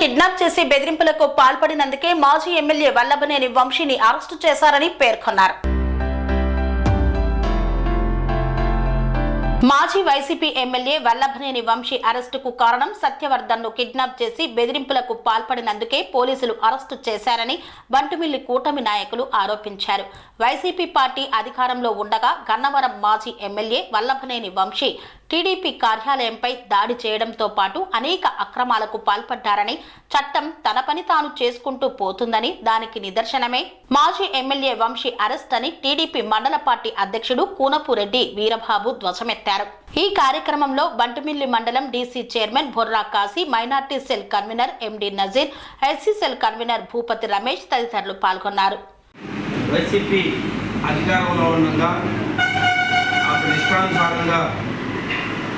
Kidnap చేసి బెదిరింపులకు పాల్పడినందుకే మాజీ ఎమ్మెల్యే వల్లభనేని వంశీని అరెస్టు చేశారని పేర్కొన్నారు. మాజీ వైసీపీ ఎమ్మెల్యే వల్లభనేని వంశీ అరెస్టుకు కారణం సత్యవర్ధన్ను కిడ్నాప్ చేసి బెదిరింపులకు పాల్పడినందుకే పోలీసులు అరెస్టు చేశారని బంటుమిల్లి కూటమి నాయకులు ఆరోపించారు. వైసీపీ పార్టీ అధికారంలో ఉండగా గన్నవరం మాజీ ఎమ్మెల్యే వల్లభనేని వంశీ టీడీపీ కార్యాలయంపై దాడి చేయడంతో పాటు అనేక అక్రమాలకు పాల్పడ్డారని చట్టం తన పని తాను చేసుకుంటూ పోతుందని దానికి నిదర్శనమే. మాజీ ఎమ్మెల్యే వంశీ అరెస్ట్ అని టీడీపీ మండల పార్టీ అధ్యక్షుడు కూనపురెడ్డి వీరబాబు ధ్వజమెత్తారు. ఈ కార్యక్రమంలో బంటుమిల్లి మండలం DC chairman Borra Kasi minority cell convener MD Nazeer SC cell convener Bhupathi Ramesh తదితరులు పాల్గొన్నారు. వైసీపీ అధికారంలో ఉండగా అతని ఇష్టానుసారంగా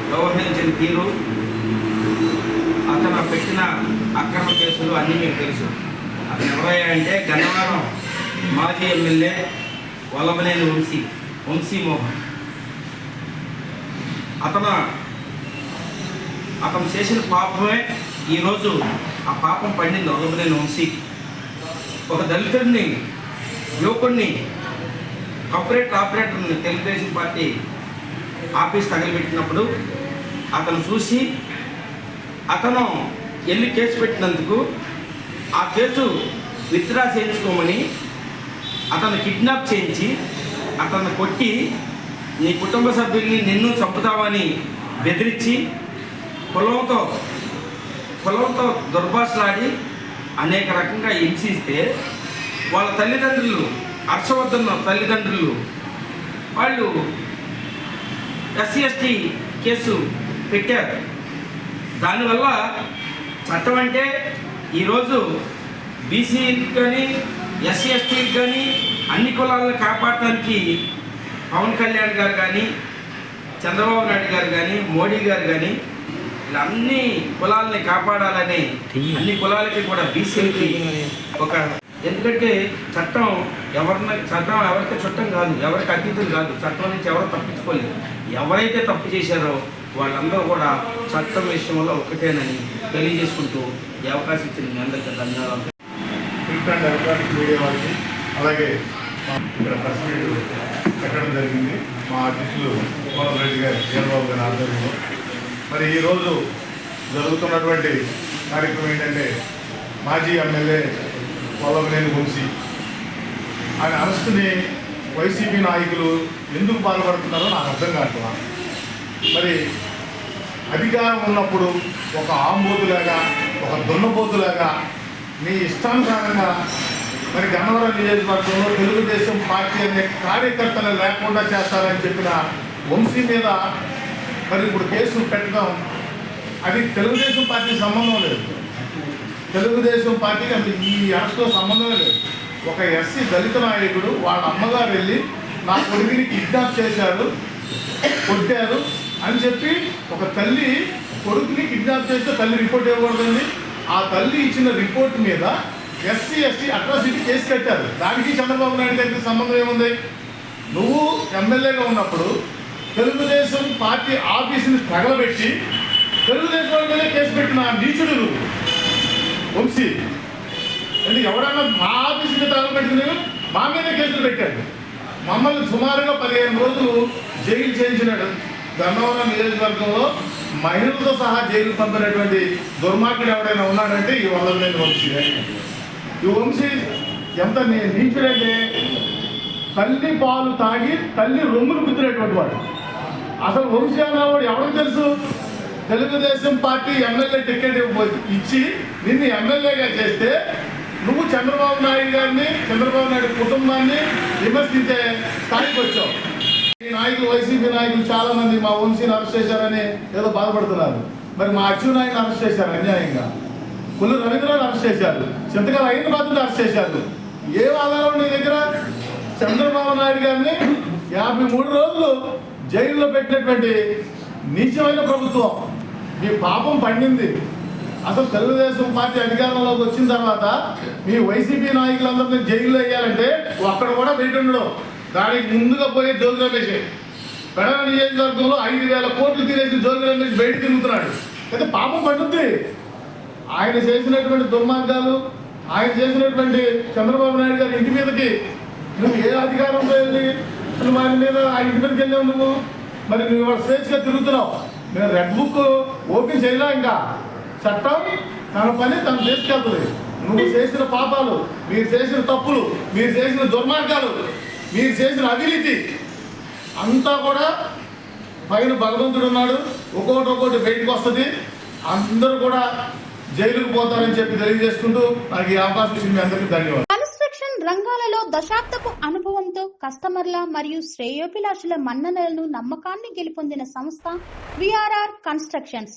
వ్యవహరించిన తీరు అతను పెట్టిన అక్రమ కేసులు అన్నీ మీకు తెలుసు. అతను ఎవరయ్యా అంటే గన్నవరం మాజీ ఎమ్మెల్యే వల్లభనేని వంశీ వంశీ మోహన్. అతను అతను చేసిన పాపమే ఈరోజు ఆ పాపం పండింది వల్లభనేని వంశీకి ఒక దళితుడిని యువకుడిని కార్పొరేట్ ఆపరేటర్ని తెలుగుదేశం పార్టీ ఆఫీస్ తగలబెట్టినప్పుడు అతను చూసి అతను వెళ్ళి కేసు పెట్టినందుకు ఆ కేసు విత్డ్రా చేయించుకోమని అతను కిడ్నాప్ చేయించి అతను కొట్టి నీ కుటుంబ సభ్యుల్ని నిన్ను చంపుతామని బెదిరించి పొలంతో పొలంతో దుర్భాషలాడి అనేక రకంగా హింసిస్తే వాళ్ళ తల్లిదండ్రులు హర్షవర్ధన్ తల్లిదండ్రులు వాళ్ళు ఎస్సీ ఎస్టీ కేసు పెట్టారు. దానివల్ల చట్టం అంటే ఈరోజు బీసీకి కానీ ఎస్సీ ఎస్టీకి కానీ అన్ని కులాలను కాపాడటానికి పవన్ కళ్యాణ్ గారు కానీ చంద్రబాబు నాయుడు గారు కానీ మోడీ గారు కానీ ఇలా అన్ని కులాలని కాపాడాలని అన్ని కులాలకి కూడా బీసీలకి ఒక ఎందుకంటే చట్టం ఎవరిన చట్టం ఎవరికి చుట్టం కాదు ఎవరికి అతీతం కాదు చట్టం నుంచి ఎవరు తప్పించుకోలేదు. ఎవరైతే తప్పు చేశారో వాళ్ళందరూ కూడా చట్టం విషయంలో ఒకటేనని తెలియజేసుకుంటూ ఈ అవకాశం ఇచ్చిన మీ అందరికీ ధన్యవాదాలు. ప్రింట్ అండ్ ఎలక్ట్రానిక్ మీడియా వారికి అలాగే ఇక్కడ ప్రెస్ మీట్ పెట్టడం జరిగింది. మా అతిథులు కోమల్ రెడ్డి గారి చంద్రబాబు గారి ఆధ్వర్యంలో. మరి ఈరోజు జరుగుతున్నటువంటి కార్యక్రమం ఏంటంటే మాజీ ఎమ్మెల్యే వల్లభనేని వంశీ. ఆయన అరెస్టుని వైసీపీ నాయకులు ఎందుకు పాల్పడుతున్నారో నాకు అర్థం కావట్లా. మరి అధికారం ఉన్నప్పుడు ఒక ఆంబోతులాగా ఒక దున్నబోతులాగా మీ ఇష్టానుసారంగా మరి గన్నవరం నియోజకవర్గంలో తెలుగుదేశం పార్టీ అనే కార్యకర్తలు లేకుండా చేస్తారని చెప్పిన వంశీ మీద మరి ఇప్పుడు కేసు పెట్టడం అది తెలుగుదేశం పార్టీ సంబంధం లేదు. తెలుగుదేశం పార్టీకి అసలు ఈ అరెస్ట్తో సంబంధమే లేదు. ఒక ఎస్సీ దళిత నాయకుడు వాళ్ళ అమ్మగారు వెళ్ళి నా కొడుకుని కిడ్నాప్ చేశారు కొట్టారు అని చెప్పి ఒక తల్లి కొడుకుని కిడ్నాప్ చేస్తే తల్లి రిపోర్ట్ ఇవ్వకూడదండి. ఆ తల్లి ఇచ్చిన రిపోర్ట్ మీద ఎస్సీ ఎస్టీ అట్రాసిటీ కేసు కట్టారు దానికి చంద్రబాబు నాయుడు గారికి సంబంధం ఏముంది? నువ్వు ఎమ్మెల్యేగా ఉన్నప్పుడు తెలుగుదేశం పార్టీ ఆఫీసుని తగలబెట్టి తెలుగుదేశం వాళ్ళ మీద కేసు పెట్టిన నీచుడు నువ్వు. వంశీ. అంటే ఎవడన్నా మా ఆఫీస్ మీద తగలబెట్టిన మా మీద కేసులు పెట్టాడు. మమ్మల్ని సుమారుగా పదిహేను రోజులు జైలు చేయించినాడు. గన్నవరం నియోజకవర్గంలో మహిళలతో సహా జైలు పంపినటువంటి దుర్మార్గుడు ఎవడైనా ఉన్నాడంటే ఈ వల్లభనేని వంశీ. ఈ వంశీ ఎంత నీచుడంటే తల్లి పాలు తాగి తల్లి రొమ్ములు గుద్దినటువంటి వాడు. అసలు వంశీ అన్నవాడు ఎవరికి తెలుసు? తెలుగుదేశం పార్టీ ఎమ్మెల్యే టికెట్ ఇవ్వ- ఇచ్చి నిన్ను ఎమ్మెల్యేగా చేస్తే నువ్వు చంద్రబాబు నాయుడు గారిని చంద్రబాబు నాయుడు కుటుంబాన్ని విమర్శించే స్థాయికి వచ్చావు. ఈ నాయకులు వైసీపీ నాయకులు చాలా మంది మా వంశీని అరెస్ట్ చేశారని ఏదో బాధపడుతున్నారు. మరి మా అచ్చెన్నాయుడు నాయకుని అరెస్ట్ చేశారు అన్యాయంగా. కొల్లు రవీంద్రనాథ్ అరెస్ట్ చేశారు. చింతకాల అయిన బాధ్యత అరెస్ట్ చేశారు. ఏ ఆధారం నీ దగ్గర? చంద్రబాబు నాయుడు గారిని యాభై మూడు రోజులు జైల్లో పెట్టినటువంటి నీచమైన ప్రభుత్వం. మీ పాపం పండింది. అసలు తెలుగుదేశం పార్టీ అధికారంలోకి వచ్చిన తర్వాత మీ వైసీపీ నాయకులందరినీ జైల్లో వేయాలంటే అక్కడ కూడా బయట ఉండడం. దానికి ముందుగా పోయే జోగి రమేష్ పెడవ నియోజకవర్గంలో ఐదు వేల కోట్లు తీరేసి జోగి రమేష్ బయట తిరుగుతున్నాడు. అయితే పాపం పండుద్ది ఆయన చేసినటువంటి దుర్మార్గాలు ఆయన చేసినటువంటి చంద్రబాబు నాయుడు గారి ఇంటి మీదకి నువ్వు ఏ అధికారంలో వెళ్ళి నువ్వు ఆయన మీద ఆ ఇంటి మీదకి వెళ్ళావు నువ్వు? మరి నువ్వు స్వేచ్ఛగా తిరుగుతున్నావు. నేను రెడ్ బుక్ ఓపెన్ చేయలే ఇంకా. చట్టం తన పని తను తీసుకెళ్తుంది. నువ్వు చేసిన పాపాలు మీరు చేసిన తప్పులు మీరు చేసిన దుర్మార్గాలు మీరు చేసిన అవినీతి అంతా కూడా పైన భగవంతుడు ఉన్నాడు. ఒక్కొక్కటి ఒక్కొక్కటి బయటకు వస్తుంది. అందరూ కూడా జైలుకు పోతారని చెప్పి తెలియజేసుకుంటూ నాకు ఈ అవకాశం మీ అందరికీ ధన్యవాదాలు. కన్స్ట్రక్షన్ రంగాలలో దశాబ్దపు అనుభవంతో కస్టమర్ల మరియు శ్రేయోభిలాషుల మన్ననలను నమ్మకాన్ని గెలుపొందిన సంస్థ VRR constructions.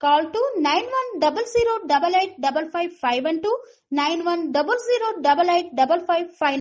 Call to 9100 double eight double five five five.